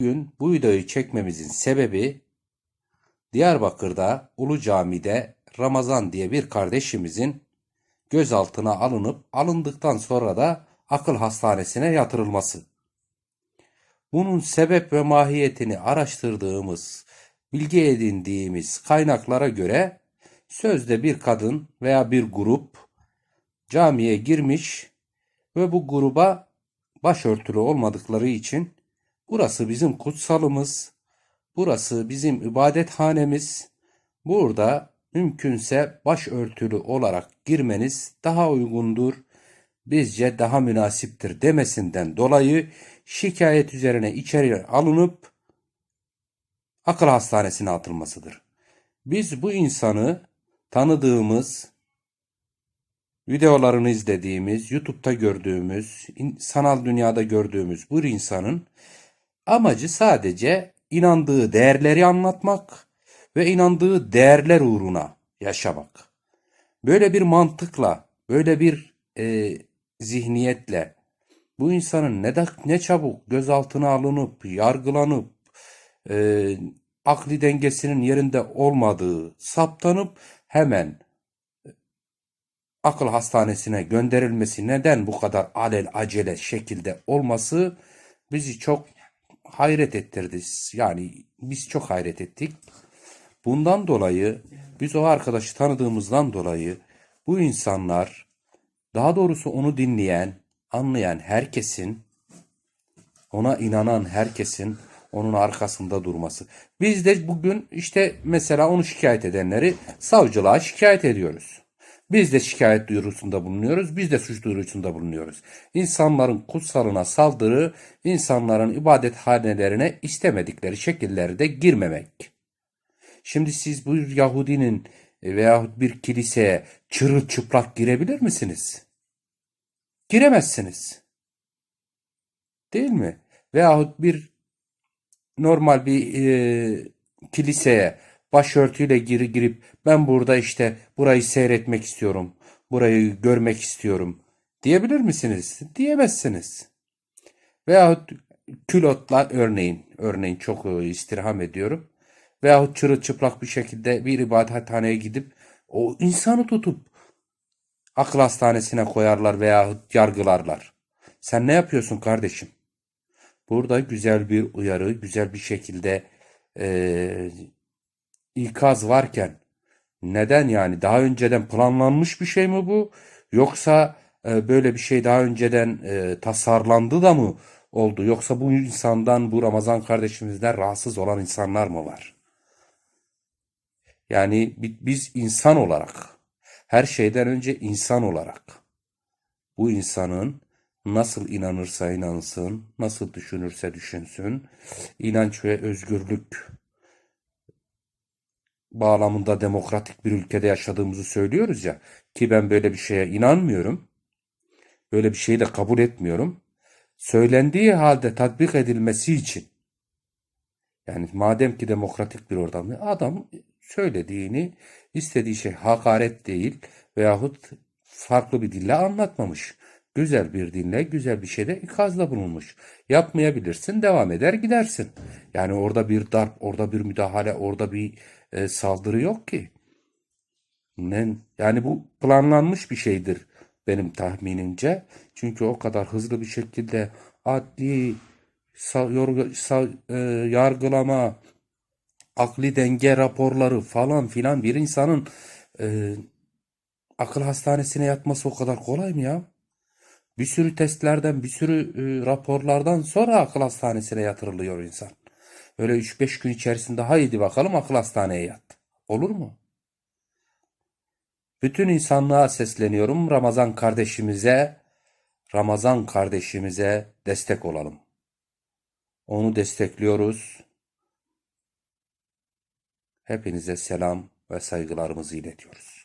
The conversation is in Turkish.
Bugün bu videoyu çekmemizin sebebi Diyarbakır'da Ulu Cami'de Ramazan diye bir kardeşimizin gözaltına alınıp alındıktan sonra da akıl hastanesine yatırılması. Bunun sebep ve mahiyetini araştırdığımız, bilgi edindiğimiz kaynaklara göre sözde bir kadın veya bir grup camiye girmiş ve bu gruba başörtülü olmadıkları için burası bizim kutsalımız, burası bizim ibadethanemiz, burada mümkünse başörtülü olarak girmeniz daha uygundur, bizce daha münasiptir demesinden dolayı şikayet üzerine içeri alınıp akıl hastanesine atılmasıdır. Biz bu insanı tanıdığımız, videolarını izlediğimiz, YouTube'da gördüğümüz, sanal dünyada gördüğümüz bu insanın amacı sadece inandığı değerleri anlatmak ve inandığı değerler uğruna yaşamak. Böyle bir mantıkla, böyle bir e, zihniyetle bu insanın ne de ne çabuk gözaltına alınıp, yargılanıp, e, akli dengesinin yerinde olmadığı saptanıp hemen akıl hastanesine gönderilmesi neden bu kadar alel acele şekilde olması bizi çok hayret ettirdi. Yani biz çok hayret ettik. Bundan dolayı biz o arkadaşı tanıdığımızdan dolayı bu insanlar daha doğrusu onu dinleyen, anlayan herkesin ona inanan herkesin onun arkasında durması. Biz de bugün işte mesela onu şikayet edenleri savcılığa şikayet ediyoruz. Biz de şikayet duyurusunda bulunuyoruz. Biz de suç duyurusunda bulunuyoruz. İnsanların kutsalına saldırı, insanların ibadethanelerine istemedikleri şekillerde girmemek. Şimdi siz bu Yahudinin veyahut bir kiliseye çırılçıplak girebilir misiniz? Giremezsiniz. Değil mi? Veyahut bir normal bir e, kiliseye başörtüyle gir, girip ben burada işte burayı seyretmek istiyorum, burayı görmek istiyorum diyebilir misiniz? Diyemezsiniz. Veyahut külotla örneğin, örneğin çok e, istirham ediyorum. Veyahut çırılçıplak bir şekilde bir ibadethaneye gidip o insanı tutup akıl hastanesine koyarlar veyahut yargılarlar. Sen ne yapıyorsun kardeşim? Burada güzel bir uyarı, güzel bir şekilde eee, ikaz varken neden yani daha önceden planlanmış bir şey mi bu? Yoksa e, böyle bir şey daha önceden e, tasarlandı da mı oldu? Yoksa bu insandan, bu Ramazan kardeşimizden rahatsız olan insanlar mı var? Yani bi- biz insan olarak, her şeyden önce insan olarak bu insanın nasıl inanırsa inansın, nasıl düşünürse düşünsün, inanç ve özgürlük bağlamında demokratik bir ülkede yaşadığımızı söylüyoruz ya ki ben böyle bir şeye inanmıyorum. Böyle bir şeyi de kabul etmiyorum. Söylendiği halde tatbik edilmesi için yani madem ki demokratik bir ortam adam söylediğini istediği şey hakaret değil veyahut farklı bir dille anlatmamış. Güzel bir dille, güzel bir şeyde ikazda bulunmuş. Yapmayabilirsin, devam eder gidersin. Yani orada bir darp, orada bir müdahale, orada bir e, saldırı yok ki. Ne, yani bu planlanmış bir şeydir benim tahminimce. Çünkü o kadar hızlı bir şekilde adli sa- yorgu- sa- e, yargılama, akli denge raporları falan filan bir insanın e, akıl hastanesine yatması o kadar kolay mı ya? Bir sürü testlerden, bir sürü e, raporlardan sonra akıl hastanesine yatırılıyor insan. Öyle 3-5 gün içerisinde haydi bakalım akıl hastaneye yat. Olur mu? Bütün insanlığa sesleniyorum. Ramazan kardeşimize, Ramazan kardeşimize destek olalım. Onu destekliyoruz. Hepinize selam ve saygılarımızı iletiyoruz.